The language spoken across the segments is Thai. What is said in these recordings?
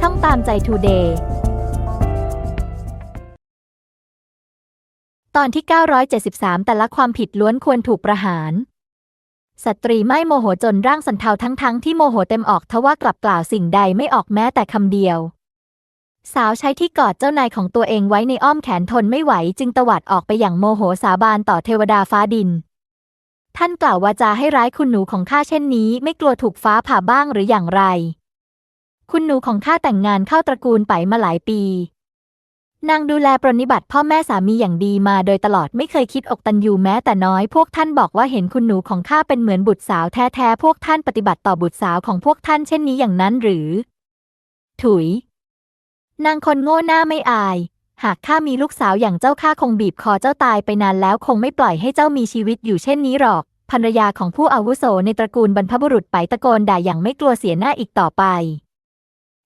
ช่องตามใจทูเดย์ตอนที่ 973 แต่ละความผิดล้วนควรถูกประหาร สตรีไม่โมโหจนร่างสันเทาทั้งๆทที่โมโหเต็มออกทว่ากลับกล่าวสิ่งใดไม่ออกแม้แต่คำเดียว สาวใช้ที่กอดเจ้านายของตัวเองไว้ในอ้อมแขนทนไม่ไหวจึงตวัดออกไปอย่างโมโหสาบานต่อเทวดาฟ้าดิน ท่านกล่าววาจาให้ร้ายคุณหนูของข้าเช่นนี้ ไม่กลัวถูกฟ้าผ่าบ้างหรืออย่างไร คุณหนูของข้าแต่งงานเข้าตระกูลไปมาหลายปี นางดูแลปรนนิบัติพ่อแม่สามีอย่างดีมาโดยตลอดไม่เคยคิดอกตันยูแม้แต่น้อย พวกท่านบอกว่าเห็นคุณหนูของข้าเป็นเหมือนบุตรสาวแท้ๆ พวกท่านปฏิบัติต่อบุตรสาวของพวกท่านเช่นนี้อย่างนั้นหรือ ถุย นางคนโง่หน้าไม่อาย หากข้ามีลูกสาวอย่างเจ้าข้าคงบีบคอเจ้าตายไปนานแล้วคงไม่ปล่อยให้เจ้ามีชีวิตอยู่เช่นนี้หรอกภรรยาของผู้อาวุโสในตระกูลบรรพบุรุษไปตะโกนด่าอย่างไม่กลัวเสียหน้าอีกต่อไป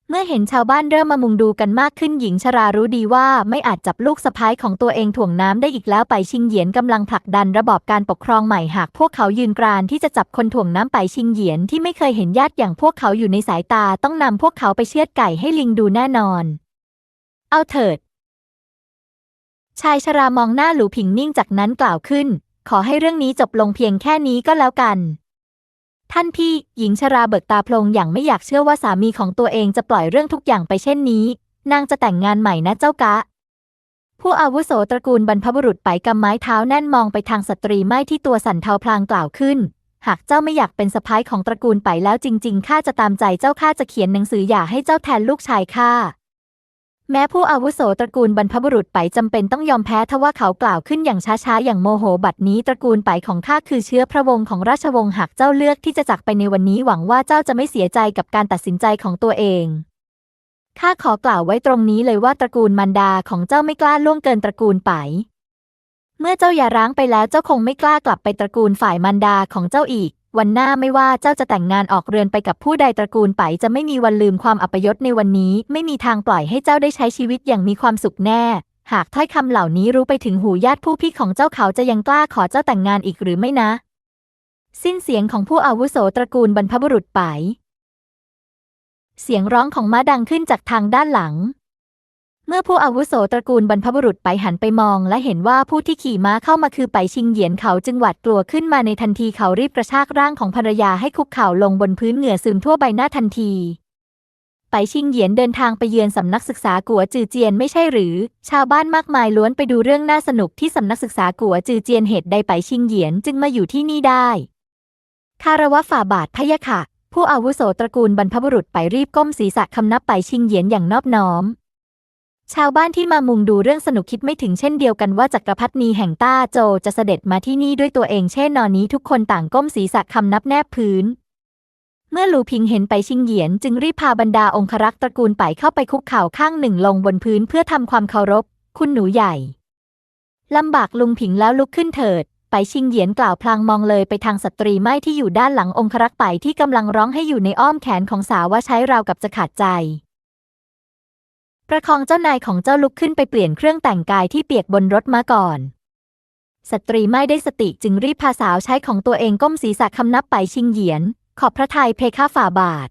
เมื่อเห็นชาวบ้านเริ่มมามุงดูกันมากขึ้นหญิงชรารู้ดีว่าไม่อาจจับลูกสะพ้ายของตัวเองถ่วงน้ำได้อีกแล้วไปชิงเหยียนกำลังผลักดันระบอบการปกครองใหม่หากพวกเขายืนกรานที่จะจับคนถ่วงน้ำไปชิงเหยียนที่ไม่เคยเห็นญาติอย่างพวกเขาอยู่ในสายตาต้องนำพวกเขาไปเชือดไก่ให้ลิงดูแน่นอน เอาเถิด ชายชรามองหน้าหลูผิงนิ่งจากนั้นกล่าวขึ้น ขอให้เรื่องนี้จบลงเพียงแค่นี้ก็แล้วกัน ท่านพี่หญิงชราเบิกตาโพลงอย่างไม่อยากเชื่อว่าสามีของตัวเองจะปล่อยเรื่องทุกอย่างไปเช่นนี้ นางจะแต่งงานใหม่นะเจ้ากะ ผู้อาวุโสตระกูลบรรพบุรุษไปกำไม้เท้าแน่นมองไปทางสตรีไม่ที่ตัวสันเทาพลางกล่าวขึ้น หากเจ้าไม่อยากเป็นสะพ้ายของตระกูลไปแล้วจริงๆข้าจะตามใจเจ้าข้าจะเขียนหนังสือหย่าให้เจ้าแทนลูกชายข้า แม้ผู้อาวุโสตระกูลบรรพบุรุษไปจำเป็นต้องยอมแพ้ทว่าเขากล่าวขึ้นอย่างช้าๆ อย่างโมโหบัดนี้ตระกูลไปของข้าคือเชื้อพระวงศ์ของราชวงศ์หากเจ้าเลือกที่จะจากไปในวันนี้หวังว่าเจ้าจะไม่เสียใจกับการตัดสินใจของตัวเองข้าขอกล่าวไว้ตรงนี้เลยว่าตระกูลมันดาของเจ้าไม่กล้าล่วงเกินตระกูลไป เมื่อเจ้าอย่าร้างไปแล้วเจ้าคงไม่กล้ากลับไปตระกูลฝ่ายมันดาของเจ้าอีก วันหน้าไม่ว่าเจ้าจะแต่งงานออกเรือนไปกับผู้ใดตระกูลไปจะไม่มีวันลืมความอัปยศในวันนี้ ไม่มีทางปล่อยให้เจ้าได้ใช้ชีวิตอย่างมีความสุขแน่ หากถ้อยคำเหล่านี้รู้ไปถึงหูญาติผู้พี่ของเจ้าเขาจะยังกล้าขอเจ้าแต่งงานอีกหรือไม่นะ สิ้นเสียงของผู้อาวุโสตระกูลบรรพบุรุษไป เสียงร้องของม้าดังขึ้นจากทางด้านหลัง เมื่อผู้อาวุโสตระกูลบรรพบุรุษไปหันไปมอง และเห็นว่าผู้ที่ขี่ม้าเข้ามาคือไปชิงเหยียนเขาจึงหวาดกลัวขึ้นมาในทันทีเขารีบกระชากร่างของภรรยาให้คุกเข่าลงบนพื้นเหงื่อซึมทั่วใบหน้าทันที ไปชิงเหยียนเดินทางไปเยือนสำนักศึกษากัวจือเจียนไม่ใช่หรือ ชาวบ้านมากมายล้วนไปดูเรื่องน่าสนุกที่สำนักศึกษากัวจือเจียนเหตุใดไปชิงเหยียนจึงมาอยู่ที่นี่ได้คารวะฝ่าบาทพะยะค่ะ ผู้อาวุโสตระกูลบรรพบุรุษไปรีบก้มศีรษะคำนับไปชิงเหยียนอย่างนอบน้อม ชาวบ้านที่มามุงดูเรื่องสนุกคิดไม่ถึงเช่นเดียวกันว่าจักรพรรดินีแห่งต้าโจจะเสด็จมาที่นี่ด้วยตัวเองเช่นนอนนี้ทุกคนต่างก้มศีรษะคำนับแนบพื้น เมื่อหลูพิงเห็นไปชิงเหยียน จึงรีบพาบรรดาองครักษ์ตระกูลไปเข้าไปคุกเข่าข้างหนึ่งลงบนพื้นเพื่อทำความเคารพ คุณหนูใหญ่ลำบากลุงผิงแล้วลุกขึ้นเถิด ไปชิงเหยียนกล่าวพลางมองเลยไปทางสตรีไม่ที่อยู่ด้านหลังองครักษ์ไปที่กำลังร้องให้อยู่ในอ้อมแขนของสาวว่าใช้ราวกับจะขาดใจ ประคองเจ้านายของเจ้าลุกขึ้นไปเปลี่ยนเครื่องแต่งกายที่เปียกบนรถมาก่อน สตรีไม่ได้สติจึงรีบพาสาวใช้ของตัวเองก้มศีรษะคำนับไปชิงเหยียน ขอบพระทัยเพคะฝ่าบาท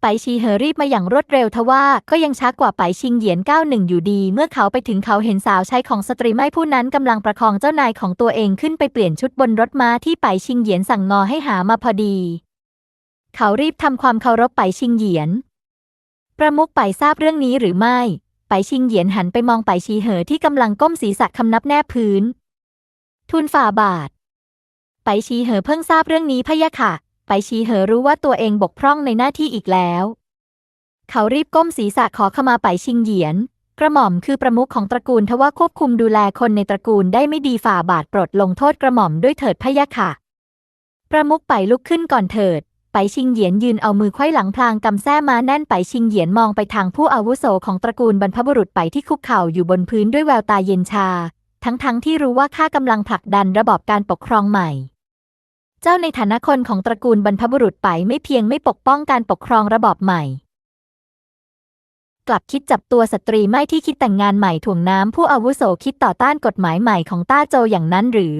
ไปชีเหอรีบมาอย่างรวดเร็วทว่าก็ยังช้ากว่าไปชิงเหยียนก้าวหนึ่งอยู่ดี เมื่อเขาไปถึงเขาเห็นสาวใช้ของสตรีไม่ผู้นั้นกำลังประคองเจ้านายของตัวเองขึ้นไปเปลี่ยนชุดบนรถม้าที่ไปชิงเหยียนสั่งงอให้หามาพอดี เขารีบทำความเคารพไปชิงเหยียน ประมุขไปทราบเรื่องนี้หรือไม่ ไปชิงเหยียนหันไปมองไปชีเหอที่กำลังก้มศีรษะคำนับแนบพื้นทูลฝ่าบาท ไปชีเหอเพิ่งทราบเรื่องนี้พะยะค่ะ ไปชีเหอรู้ว่าตัวเองบกพร่องในหน้าที่อีกแล้ว เขารีบก้มศีรษะขอขมาไปชิงเหยียน กระหม่อมคือประมุขของตระกูลทว่าควบคุมดูแลคนในตระกูลได้ไม่ดีฝ่าบาทโปรดลงโทษกระหม่อมด้วยเถิดพะยะค่ะ ประมุขไปลุกขึ้นก่อนเถิด ไปชิงเหยียนยืนเอามือไขว้หลังพลางกำแส้มาแน่นไปชิงเหยียนมองไปทางผู้อาวุโสของตระกูลบรรพบุรุษไปที่คุกเข่าอยู่บนพื้นด้วยแววตาเย็นชา ทั้งๆทที่รู้ว่าข้ากำลังผลักดันระบอบการปกครองใหม่ เจ้าในฐานะคนของตระกูลบรรพบุรุษไปไม่เพียงไม่ปกป้องการปกครองระบอบใหม่ กลับคิดจับตัวสตรีไม่ที่คิดแต่งงานใหม่ถ่วงน้ำผู้อาวุโสคิดต่อต้านกฎหมายใหม่ของต้าโจอย่างนั้นหรือ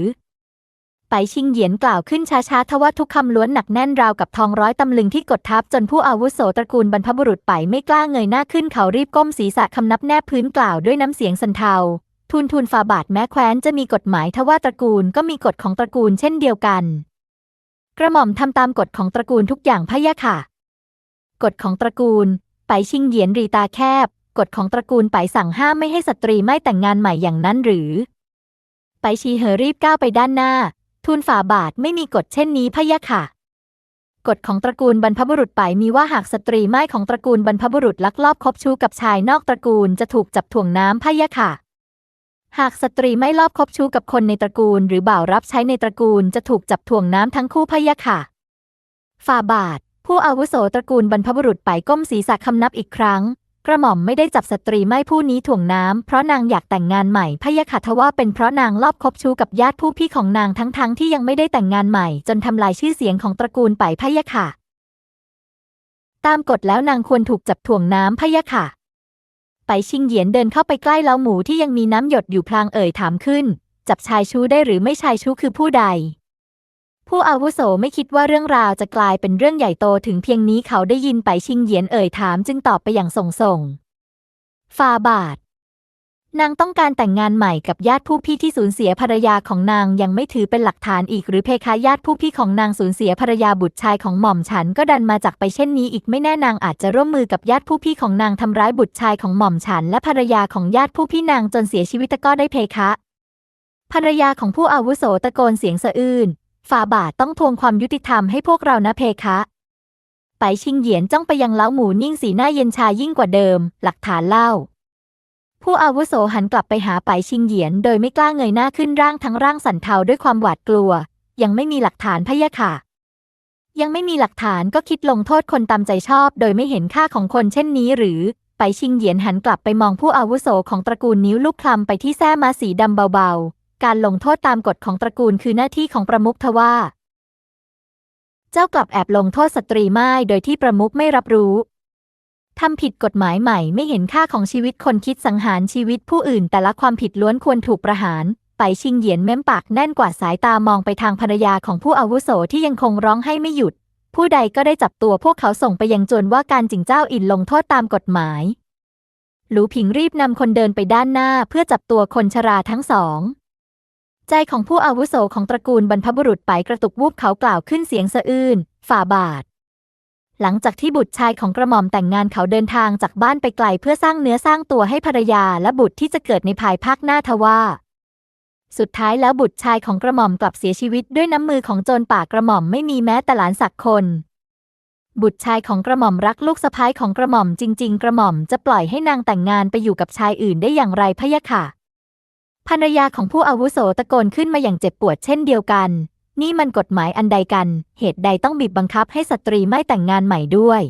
ไปชิงเหยียนกล่าวขึ้นช้าๆทว่าทุกคำล้วนหนักแน่นราวกับทองร้อยตำลึงที่กดทับจนผู้อาวุโสตระกูลบรรพบุรุษไปไม่กล้าเงยหน้าขึ้นเขารีบก้มศีรษะคำนับแนบพื้นกล่าวด้วยน้ำเสียงสันเทาทูลทูลฟาบาทแม้แคว้นจะมีกฎหมายทว่าตระกูลก็มีกฎของตระกูลเช่นเดียวกัน กระหม่อมทำตามกฎของตระกูลทุกอย่างพะยะค่ะ กฎของตระกูล ไปชิงเหยียนรีตาแคบ กฎของตระกูลไปสั่งห้ามไม่ให้สตรีไม่แต่งงานใหม่อย่างนั้นหรือ ไปชีเหอรีบก้าวไปด้านหน้า ทูลฝ่าบาทไม่มีกฎเช่นนี้พะยะค่ะ กฎของตระกูลบรรพบุรุษไปมีว่าหากสตรีไม่ของตระกูลบรรพบุรุษลักลอบคบชู้กับชายนอกตระกูลจะถูกจับถ่วงน้ำพะยะค่ะ หากสตรีไม่ลอบคบชู้กับคนในตระกูล หรือบ่าวรับใช้ในตระกูลจะถูกจับถ่วงน้ำทั้งคู่พะยะค่ะ ฝ่าบาท ผู้อาวุโสตระกูลบรรพบุรุษไปก้มศีรษะคำนับอีกครั้ง กระหม่อมไม่ได้จับสตรีไม่ผู้นี้ถ่วงน้ำ เพราะนางอยากแต่งงานใหม่พะยะค่ะทว่าเป็นเพราะนางลอบคบชู้กับญาติผู้พี่ของนางทั้งๆที่ยังไม่ได้แต่งงานใหม่ จนทำลายชื่อเสียงของตระกูลไปพะยะค่ะ ตามกฎแล้วนางควรถูกจับถ่วงน้ำพะยะค่ะ ไปชิงเหยียนเดินเข้าไปใกล้เล้าหมูที่ยังมีน้ำหยดอยู่พลางเอ่ยถามขึ้น จับชายชู้ได้หรือไม่ชายชู้คือผู้ใด ผู้อาวุโสไม่คิดว่าเรื่องราวจะกลายเป็นเรื่องใหญ่โตถึงเพียงนี้เขาได้ยินไปชิงเหยียนเอ่ยถามจึงตอบไปอย่างส่งส่งฟาบาท นางต้องการแต่งงานใหม่กับญาติผู้พี่ที่สูญเสียภรรยาของนางยังไม่ถือเป็นหลักฐานอีกหรือเพคะญาติผู้พี่ของนางสูญเสียภรรยาบุตรชายของหม่อมฉันก็ดันมาจากไปเช่นนี้อีกไม่แน่นางอาจจะร่วมมือกับญาติผู้พี่ของนางทำร้ายบุตรชายของหม่อมฉัน และภรรยาของญาติผู้พี่นางจนเสียชีวิตก็ได้เพคะภรรยาของผู้อาวุโสตะโกนเสียงสะอื้น ฝ่าบาทต้องทวงความยุติธรรมให้พวกเรานะเพคะ ไปชิงเหยียนจ้องไปยังเล้าหมูนิ่งสีหน้าเย็นชายิ่งกว่าเดิม หลักฐานเล่า ผู้อาวุโสหันกลับไปหาไปชิงเหยียน โดยไม่กล้าเงยหน้าขึ้นร่างทั้งร่างสั่นเทาด้วยความหวาดกลัว ยังไม่มีหลักฐานพะยะค่ะ ยังไม่มีหลักฐานก็คิดลงโทษคนตามใจชอบ โดยไม่เห็นค่าของคนเช่นนี้หรือ ไปชิงเหยียนหันกลับไปมองผู้อาวุโสของตระกูลนิ้วลูกคลำไปที่แส้มาสีดำเบาๆ การลงโทษตามกฎของตระกูลคือหน้าที่ของประมุขทว่า เจ้ากลับแอบลงโทษสตรีม่ายโดยที่ประมุขไม่รับรู้ทำผิดกฎหมายใหม่ไม่เห็นค่าของชีวิตคนคิดสังหารชีวิตผู้อื่น แต่ละความผิดล้วนควรถูกประหาร ไปชิงเหยียนเม้มปากแน่นกว่าสายตามองไปทางภรรยาของผู้อาวุโสที่ยังคงร้องให้ไม่หยุด ผู้ใดก็ได้จับตัวพวกเขาส่งไปยังจวนว่าการจิงเจ้าอินลงโทษตามกฎหมาย หลูผิงรีบนำคนเดินไปด้านหน้าเพื่อจับตัวคนชราทั้งสอง ใจของผู้อาวุโสของตระกูลบรรพบุรุษไปกระตุกวูบเขากล่าวขึ้นเสียงสะอื้นฝ่าบาท หลังจากที่บุตรชายของกระหม่อมแต่งงานเขาเดินทางจากบ้านไปไกลเพื่อสร้างเนื้อสร้างตัวให้ภรรยาและบุตรที่จะเกิดในภายภาคหน้าทว่า สุดท้ายแล้วบุตรชายของกระหม่อมกลับเสียชีวิตด้วยน้ำมือของโจรป่ากระหม่อมไม่มีแม้แต่หลานสักคนบุตรชายของกระหม่อมรักลูกสะพ้ายของกระหม่อมจริง ๆ กระหม่อมจะปล่อยให้นางแต่งงานไปอยู่กับชายอื่นได้อย่างไรพะยะค่ะ ภรรยาของผู้อาวุโสตะโกนขึ้นมาอย่างเจ็บปวดเช่นเดียวกัน นี่มันกฎหมายอันใดกัน เหตุใดต้องบีบบังคับให้สตรีไม่แต่งงานใหม่ด้วย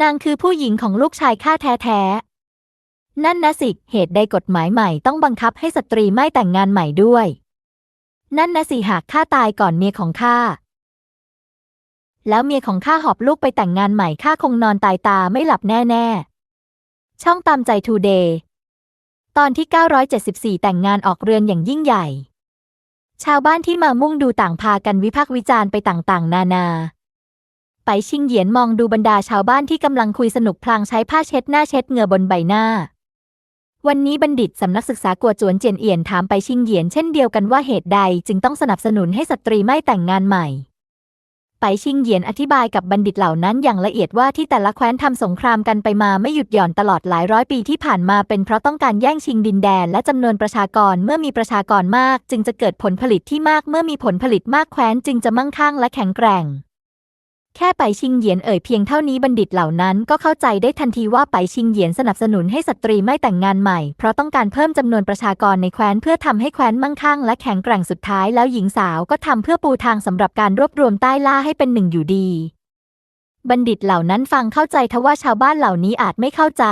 นางคือผู้หญิงของลูกชายข้าแท้ๆ นั่นนะสิ เหตุใดกฎหมายใหม่ต้องบังคับให้สตรีไม่แต่งงานใหม่ด้วย นั่นนะสิหากข้าตายก่อนเมียของข้า แล้วเมียของข้าหอบลูกไปแต่งงานใหม่ข้าคงนอนตายตาไม่หลับแน่ ๆ ช่องตามใจทูเดย์ ตอนที่ 974 แต่งงานออกเรือนอย่างยิ่งใหญ่ ชาวบ้านที่มามุ่งดูต่างพากันวิพากษ์วิจารณ์ไปต่างๆ นานา ไปชิงเหยียนมองดูบรรดาชาวบ้านที่กำลังคุยสนุกพลางใช้ผ้าเช็ดหน้าเช็ดเหงื่อบนใบหน้า วันนี้บัณฑิตสำนักศึกษากัวจวนเจียนเอียนถามไปชิงเหยียนเช่นเดียวกันว่าเหตุใดจึงต้องสนับสนุนให้สตรีไม่แต่งงานใหม่ ไปชิงเหยียนอธิบายกับบัณฑิตเหล่านั้นอย่างละเอียดว่าที่แต่ละแคว้นทำสงครามกันไปมาไม่หยุดหย่อนตลอดหลายร้อยปีที่ผ่านมาเป็นเพราะต้องการแย่งชิงดินแดนและจำนวนประชากรเมื่อมีประชากรมาก จึงจะเกิดผลผลิตที่มากเมื่อมีผลผลิตมากแคว้นจึงจะมั่งคั่งและแข็งแกร่ง แค่ไปชิงเหยียนเอ่ยเพียงเท่านี้บัณฑิตเหล่านั้นก็เข้าใจได้ทันทีว่าไปชิงเหยียนสนับสนุนให้สตรีไม่แต่งงานใหม่ เพราะต้องการเพิ่มจำนวนประชากรในแคว้นเพื่อทำให้แคว้นมั่งคั่งและแข็งแกร่งสุดท้ายแล้วหญิงสาวก็ทำเพื่อปูทางสำหรับการรวบรวมใต้ล่าให้เป็นหนึ่งอยู่ดี บัณฑิตเหล่านั้นฟังเข้าใจทว่าชาวบ้านเหล่านี้อาจไม่เข้าใจ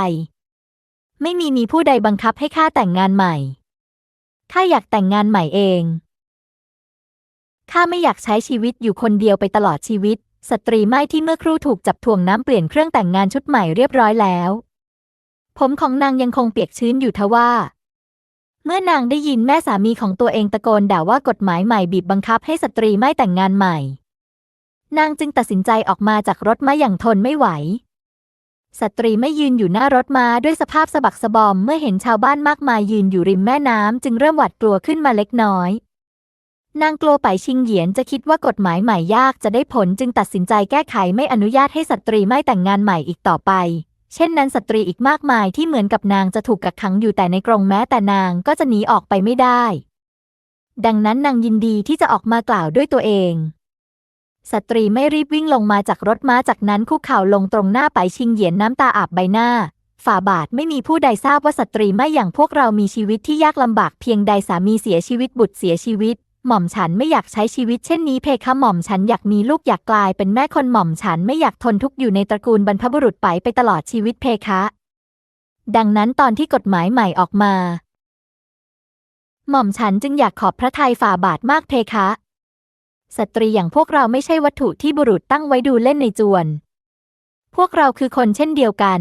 ไม่มีมีผู้ใดบังคับให้ข้าแต่งงานใหม่ข้าอยากแต่งงานใหม่เองข้าไม่อยากใช้ชีวิตอยู่คนเดียวไปตลอดชีวิต สตรีไม่ที่เมื่อครู่ถูกจับถ่วงน้ำเปลี่ยนเครื่องแต่งงานชุดใหม่เรียบร้อยแล้ว ผมของนางยังคงเปียกชื้นอยู่ทว่า เมื่อนางได้ยินแม่สามีของตัวเองตะโกนด่าว่ากฎหมายใหม่บีบบังคับให้สตรีไม่แต่งงานใหม่ นางจึงตัดสินใจออกมาจากรถม้าอย่างทนไม่ไหว สตรีไม่ยืนอยู่หน้ารถม้าด้วยสภาพสะบักสะบอมเมื่อเห็นชาวบ้านมากมายยืนอยู่ริมแม่น้ำจึงเริ่มหวาดกลัวขึ้นมาเล็กน้อย นางกลัวไปชิงเหยียนจะคิดว่ากฎหมายใหม่ยากจะได้ผลจึงตัดสินใจแก้ไขไม่อนุญาตให้สตรีไม่แต่งงานใหม่อีกต่อไป เช่นนั้นสตรีอีกมากมายที่เหมือนกับนางจะถูกกักขังอยู่แต่ในกรงแม้แต่นางก็จะหนีออกไปไม่ได้ ดังนั้นนางยินดีที่จะออกมากล่าวด้วยตัวเอง สตรีไม่รีบวิ่งลงมาจากรถม้าจากนั้นคุกเข่าลงตรงหน้าไปชิงเหยียนน้ำตาอาบใบหน้าฝ่าบาทไม่มีผู้ใดทราบว่าสตรีไม่อย่างพวกเรามีชีวิตที่ยากลำบากเพียงใดสามีเสียชีวิตบุตรเสียชีวิต หม่อมฉันไม่อยากใช้ชีวิตเช่นนี้เพคะหม่อมฉันอยากมีลูกอยากกลายเป็นแม่คนหม่อมฉันไม่อยากทนทุกข์อยู่ในตระกูลบรรพบุรุษไปไปตลอดชีวิตเพคะ ดังนั้นตอนที่กฎหมายใหม่ออกมา หม่อมฉันจึงอยากขอบพระทัยฝ่าบาทมากเพคะ สตรีอย่างพวกเราไม่ใช่วัตถุที่บุรุษตั้งไว้ดูเล่นในจวน พวกเราคือคนเช่นเดียวกัน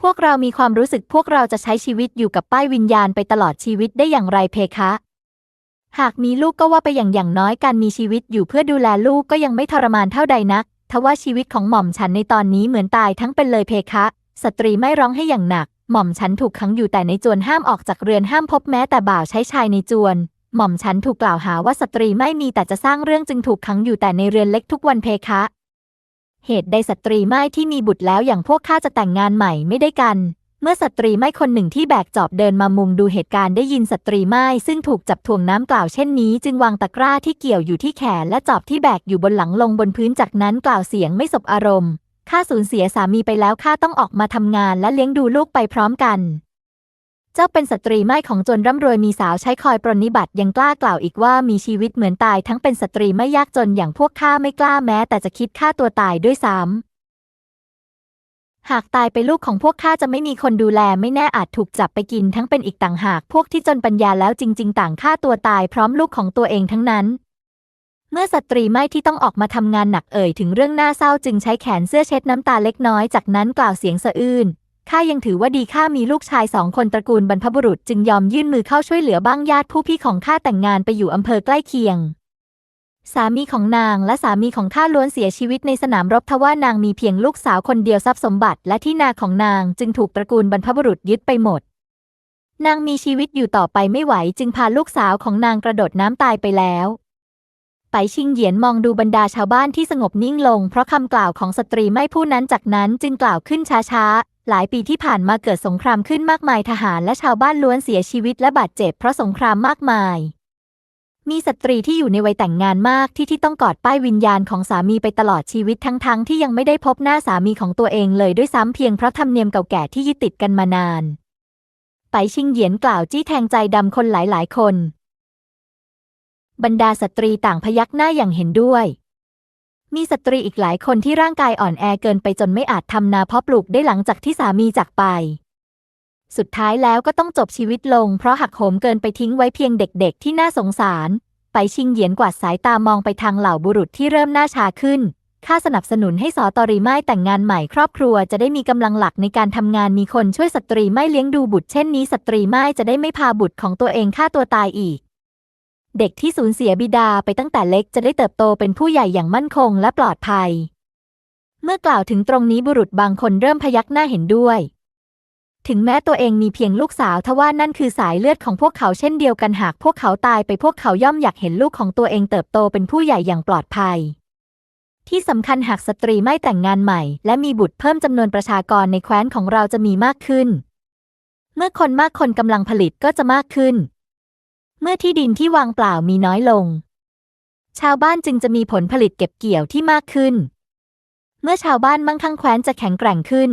พวกเรามีความรู้สึกพวกเราจะใช้ชีวิตอยู่กับป้ายวิญญาณไปตลอดชีวิตได้อย่างไรเพคะ หากมีลูกก็ว่าไปอย่างอย่างน้อยการมีชีวิตอยู่เพื่อดูแลลูกก็ยังไม่ทรมานเท่าใดนัก ทว่าชีวิตของหม่อมฉันในตอนนี้เหมือนตายทั้งเป็นเลยเพคะ สตรีไม่ร้องให้อย่างหนัก หม่อมฉันถูกขังอยู่แต่ในจวนห้ามออกจากเรือนห้ามพบแม้แต่บ่าวใช้ชายในจวน หม่อมฉันถูกกล่าวหาว่าสตรีไม่มีแต่จะสร้างเรื่องจึงถูกขังอยู่แต่ในเรือนเล็กทุกวันเพคะ เหตุใดสตรีไม่ที่มีบุตรแล้วอย่างพวกข้าจะแต่งงานใหม่ไม่ได้กัน เมื่อสตรีไม่คนหนึ่งที่แบกจอบเดินมามุงดูเหตุการณ์ได้ยินสตรีไม่ซึ่งถูกจับถ่วงน้ำกล่าวเช่นนี้ จึงวางตะกร้าที่เกี่ยวอยู่ที่แขนและจอบที่แบกอยู่บนหลังลงบนพื้นจากนั้นกล่าวเสียงไม่สบอารมณ์ข้าสูญเสียสามีไปแล้วข้าต้องออกมาทำงานและเลี้ยงดูลูกไปพร้อมกัน เจ้าเป็นสตรีไม่ของจนร่ำรวยมีสาวใช้คอยปรนนิบัติยังกล้ากล่าวอีกว่ามีชีวิตเหมือนตายทั้งเป็นสตรีไม่ยากจนอย่างพวกข้าไม่กล้าแม้ แต่จะคิดฆ่าตัวตายด้วยซ้ำ หากตายไปลูกของพวกข้าจะไม่มีคนดูแลไม่แน่อาจถูกจับไปกินทั้งเป็นอีกต่างหากพวกที่จนปัญญาแล้วจริง ๆ ต่างฆ่าตัวตายพร้อมลูกของตัวเองทั้งนั้น เมื่อสตรีไม่ที่ต้องออกมาทำงานหนักเอ่ยถึงเรื่องน่าเศร้าจึงใช้แขนเสื้อเช็ดน้ำตาเล็กน้อยจากนั้นกล่าวเสียงสะอื้นข้ายังถือว่าดีข้ามีลูกชายสองคนตระกูลบรรพบุรุษจึงยอมยื่นมือเข้าช่วยเหลือบ้างญาติผู้พี่ของข้าแต่งงานไปอยู่อำเภอใกล้เคียง สามีของนางและสามีของข้าล้วนเสียชีวิตในสนามรบทว่านางมีเพียงลูกสาวคนเดียวทรัพย์สมบัติและที่นาของนางจึงถูกตระกูลบรรพบุรุษยึดไปหมด นางมีชีวิตอยู่ต่อไปไม่ไหวจึงพาลูกสาวของนางกระโดดน้ำตายไปแล้วไปชิงเหยียนมองดูบรรดาชาวบ้านที่สงบนิ่งลง เพราะคำกล่าวของสตรีไม่ผู้นั้นจากนั้นจึงกล่าวขึ้นช้าๆ หลายปีที่ผ่านมาเกิดสงครามขึ้นมากมายทหารและชาวบ้านล้วนเสียชีวิตและบาดเจ็บเพราะสงครามมากมาย มีสตรีที่อยู่ในวัยแต่งงานมากที่ที่ต้องกอดป้ายวิญญาณของสามีไปตลอดชีวิตทั้งๆทที่ยังไม่ได้พบหน้าสามีของตัวเองเลยด้วยซ้ำเพียงเพราะธรรมเนียมเก่าแก่ที่ยึดติดกันมานาน ไปชิงเหยียนกล่าวจี้แทงใจดำคนหลายๆ คน บรรดาสตรีต่างพยักหน้าอย่างเห็นด้วย มีสตรีอีกหลายคนที่ร่างกายอ่อนแอเกินไปจนไม่อาจทำนาเพาะปลูกได้หลังจากที่สามีจากไป สุดท้ายแล้วก็ต้องจบชีวิตลง เพราะหักโหมเกินไปทิ้งไว้เพียงเด็กๆ ที่น่าสงสาร ไปชิงเหยียนกวาดสายตามองไปทางเหล่าบุรุษที่เริ่มหน้าชาขึ้นข้าสนับสนุนให้สอตอรีไม่แต่งงานใหม่ครอบครัวจะได้มีกำลังหลักในการทำงานมีคนช่วยสตรีไม่เลี้ยงดูบุตรเช่นนี้สตรีไม่จะได้ไม่พาบุตรของตัวเองฆ่าตัวตายอีก เด็กที่สูญเสียบิดาไปตั้งแต่เล็กจะได้เติบโตเป็นผู้ใหญ่อย่างมั่นคงและปลอดภัย เมื่อกล่าวถึงตรงนี้บุรุษบางคนเริ่มพยักหน้าเห็นด้วย ถึงแม้ตัวเองมีเพียงลูกสาวทว่านั่นคือสายเลือดของพวกเขาเช่นเดียวกันหากพวกเขาตายไปพวกเขาย่อมอยากเห็นลูกของตัวเองเติบโตเป็นผู้ใหญ่อย่างปลอดภัย ที่สำคัญหากสตรีไม่แต่งงานใหม่ และมีบุตรเพิ่มจำนวนประชากรในแคว้นของเราจะมีมากขึ้น เมื่อคนมากคนกำลังผลิตก็จะมากขึ้น เมื่อที่ดินที่วางเปล่ามีน้อยลง ชาวบ้านจึงจะมีผลผลิตเก็บเกี่ยวที่มากขึ้น เมื่อชาวบ้านมั่งคั่งแคว้นจะแข็งแกร่งขึ้น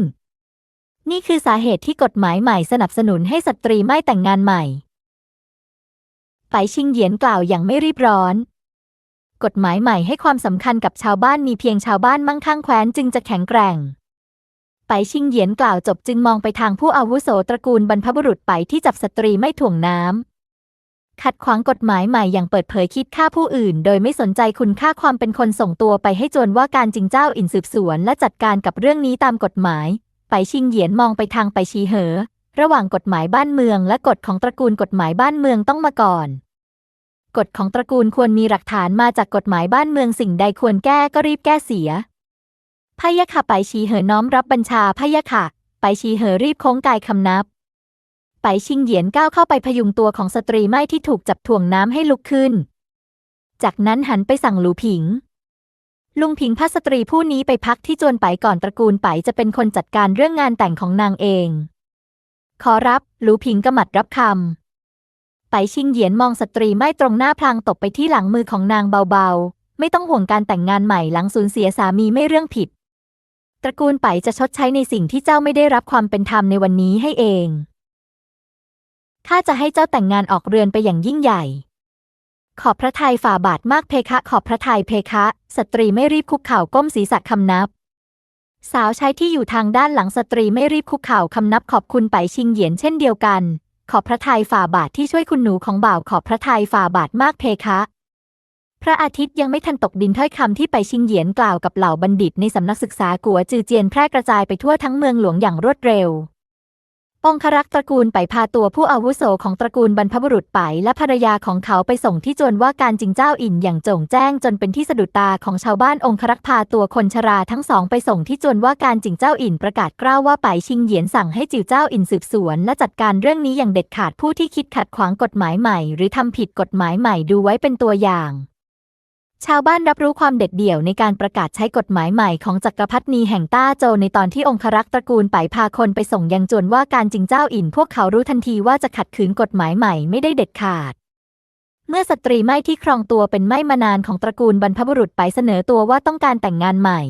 นี่คือสาเหตุที่กฎหมายใหม่สนับสนุนให้สตรีไม่แต่งงานใหม่ ไปชิงเหยียนกล่าวอย่างไม่รีบร้อน กฎหมายใหม่ให้ความสำคัญกับชาวบ้านมีเพียงชาวบ้านมั่งคั่งแคว้นจึงจะแข็งแกร่ง ไปชิงเหยียนกล่าวจบจึงมองไปทางผู้อาวุโสตระกูลบรรพบุรุษไปที่จับสตรีไม่ถ่วงน้ำ ขัดขวางกฎหมายใหม่อย่างเปิดเผยคิดฆ่าผู้อื่น โดยไม่สนใจคุณค่าความเป็นคนส่งตัวไปให้จนว่าการจิงเจ้าอินสืบสวนและจัดการกับเรื่องนี้ตามกฎหมาย ไปชิงเหยียนมองไปทางไปชีเหอ ระหว่างกฎหมายบ้านเมืองและกฎของตระกูลกฎหมายบ้านเมืองต้องมาก่อน กฎของตระกูลควรมีหลักฐานมาจากกฎหมายบ้านเมืองสิ่งใดควรแก้ก็รีบแก้เสียพะยะค่ะไปชีเหอน้อมรับบัญชาพะยะค่ะ ไปชีเหอรีบโค้งกายคำนับ ไปชิงเหยียนก้าวเข้าไปพยุงตัวของสตรีไม่ที่ถูกจับถ่วงน้ำให้ลุกขึ้น จากนั้นหันไปสั่งหลูผิง ลุงผิงพาสตรีผู้นี้ไปพักที่จวนไปก่อนตระกูลไปจะเป็นคนจัดการเรื่องงานแต่งของนางเอง ขอรับ หลูผิงกระหมัดรับคำ ไปชิงเหยียนมองสตรีไม่ตรงหน้าพลางตบไปที่หลังมือของนางเบาๆ ไม่ต้องห่วงการแต่งงานใหม่หลังสูญเสียสามีไม่เรื่องผิด ตระกูลไปจะชดใช้ในสิ่งที่เจ้าไม่ได้รับความเป็นธรรมในวันนี้ให้เอง ข้าจะให้เจ้าแต่งงานออกเรือนไปอย่างยิ่งใหญ่ ขอบพระทัยฝ่าบาทมากเพคะ ขอบพระทัยเพคะ สตรีไม่รีบคุกเข่าก้มศีรษะคำนับ สาวใช้ที่อยู่ทางด้านหลังสตรีไม่รีบคุกเข่าคำนับขอบคุณไปชิงเหยียนเช่นเดียวกัน ขอบพระทัยฝ่าบาทที่ช่วยคุณหนูของบ่าวขอบพระทัยฝ่าบาทมากเพคะ พระอาทิตย์ยังไม่ทันตกดินถ้อยคำที่ไปชิงเหยียนกล่าวกับเหล่าบัณฑิตในสำนักศึกษากัวจือเจียนแพร่กระจายไปทั่วทั้งเมืองหลวงอย่างรวดเร็ว องครักษ์ตระกูลไปพาตัวผู้อาวุโสของตระกูลบรรพบุรุษไปและภรรยาของเขาไปส่งที่จวนว่าการจิงเจ้าอินอย่างโจ่งแจ้งจนเป็นที่สะดุดตาของชาวบ้านองครักษ์พาตัวคนชราทั้งสองไปส่งที่จวนว่าการจิงเจ้าอินประกาศกล้าวว่าไปชิงเหยียนสั่งให้จิวเจ้าอินสืบสวนและจัดการเรื่องนี้อย่างเด็ดขาดผู้ที่คิดขัดขวางกฎหมายใหม่ หรือทำผิดกฎหมายใหม่ดูไว้เป็นตัวอย่าง ชาวบ้านรับรู้ความเด็ดเดี่ยวในการประกาศใช้กฎหมายใหม่ของจักรพรรดินีแห่งต้าโจในตอนที่องครักษ์ตระกูลไปพาคนไปส่งยังจวนว่าการจิงเจ้าอินพวกเขารู้ทันทีว่าจะขัดขืนกฎหมายใหม่ไม่ได้เด็ดขาด เมื่อสตรีไม่ที่ครองตัวเป็นไม่มานานของตระกูลบรรพบุรุษไปเสนอตัวว่าต้องการแต่งงานใหม่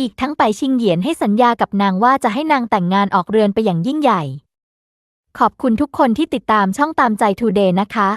อีกทั้งไปชิงเหยียนให้สัญญากับนางว่าจะให้นางแต่งงานออกเรือนไปอย่างยิ่งใหญ่ ขอบคุณทุกคนที่ติดตามช่องตามใจทูเดย์นะคะ